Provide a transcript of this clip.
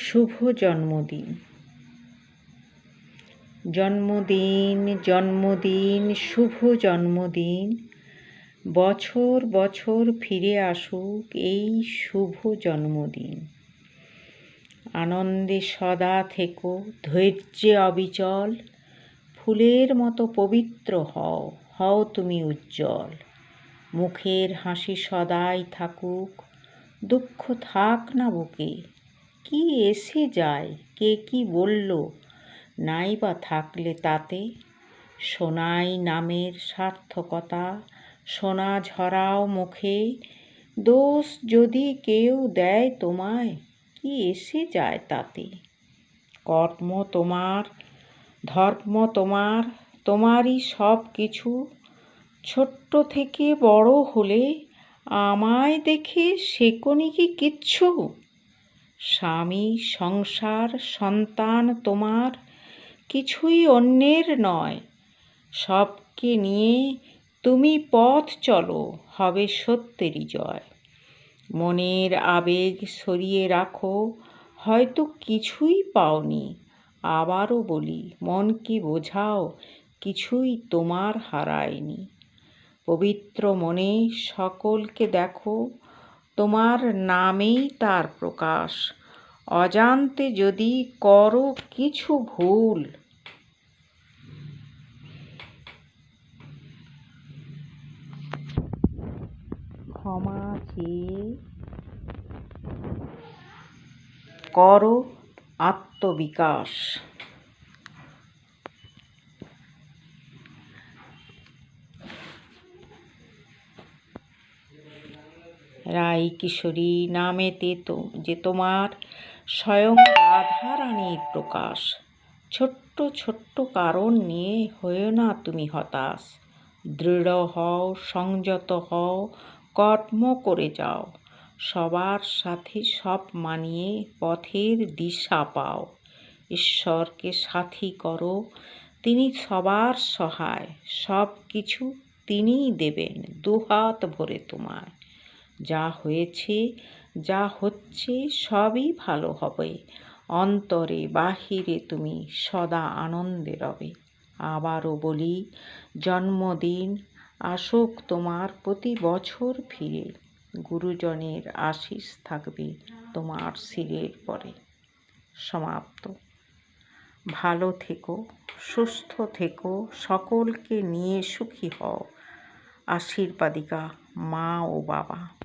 শুভ জন্মদিন। জন্মদিন জন্মদিন, শুভ জন্মদিন। বছর বছর ফিরে আসুক এই শুভ জন্মদিন। আনন্দে সদা থেকো, ধৈর্যে অবিচল। ফুলের মতো পবিত্র হও হও তুমি উজ্জ্বল। মুখের হাসি সদাই থাকুক, দুঃখ থাক না বুকে। কি এসে যায়? কে কি বলল? নাই বা থাকলে তাতে? সোনাই নামের সার্থকতা, সোনা ঝরাও মুখে। দোষ যদি কেউ দেয় তোমায়, কি এসে যায় তাতে? কর্ম তোমার, ধর্ম তোমার, তোমারই সব কিছু। ছোট্ট থেকে বড় হলে আমায় দেখে শেকনি কি কিচ্ছু। স্বামী, সংসার, সন্তান তোমার, কিছুই অন্যের নয়। সবকে নিয়ে তুমি পথ চলো, হবে সত্যেরই জয়। মনের আবেগ সরিয়ে রাখো, হয়তো কিছুই পাওনি। আবারও বলি, মনকে বোঝাও, কিছুই তোমার হারায়নি। পবিত্র মনে সকলকে দেখো তোমার নামেই তার প্রকাশ। অজান্তে যদি করো কিছু ভুল। ক্ষমা চেয়ে করো আত্মবিকাশ। রাই কিশোরী নামেতে তো, যে তোমার স্বয়ং রাধারানীর প্রকাশ। ছোট্ট ছোট্ট কারণ নিয়ে হয়েও না তুমি হতাশ। দৃঢ় হও, সংযত হও, কর্ম করে যাও। সবার সাথে সব মানিয়ে পথের দিশা পাও। ঈশ্বরকে সাথী করো, তিনি সবার সহায়। সব কিছু তিনিই দেবেন, দুহাত ভরে তোমায়। যা হয়েছে, যা হচ্ছে সবই ভালো হবে। অন্তরে, বাহিরে তুমি সদা আনন্দে রবে। আবারও বলি, জন্মদিন আসুক তোমার প্রতি বছর ফিরে। গুরুজনের আশিস থাকবে তোমার শিরের পরে। সমাপ্ত। ভালো থেকো, সুস্থ থেকো, সকলকে নিয়ে সুখী হও। আশীর্বাদিকা মা ও বাবা।